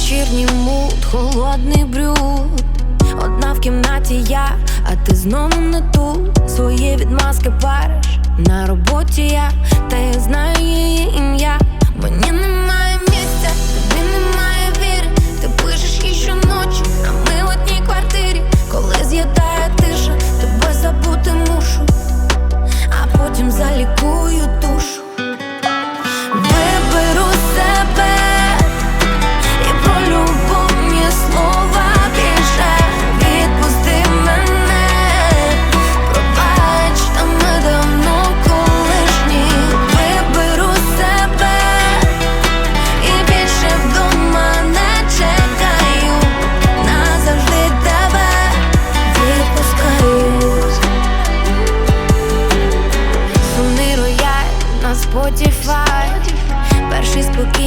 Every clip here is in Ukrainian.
вечірній мут, холодний брюд. Одна в кімнаті я, а ти знову не тут. Свої відмазки париш на роботі я, та я знаю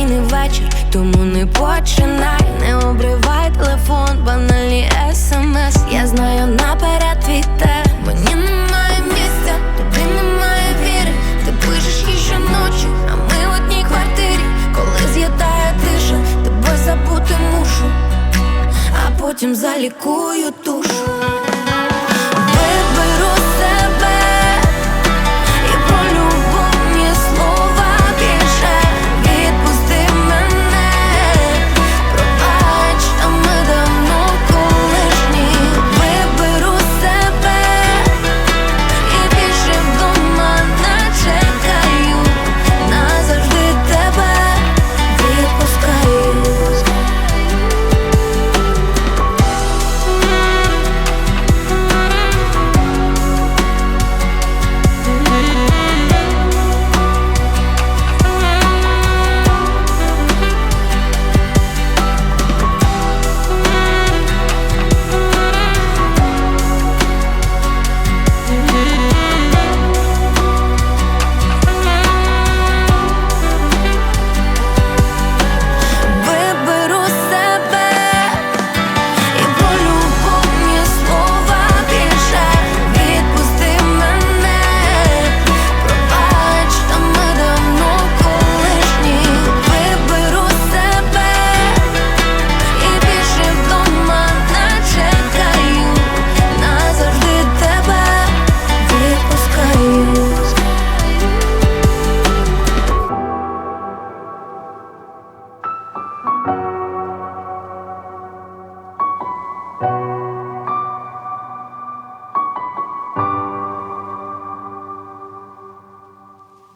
спокійний вечір, тому не починай, не обривай телефон, банальні смс. Я знаю наперед твій те Мені немає місця, тобі немає віри. Ти пишеш їй щоночі, а ми в одній квартирі. Коли з'їдає тиша, тебе забути мушу, а потім залікую душу.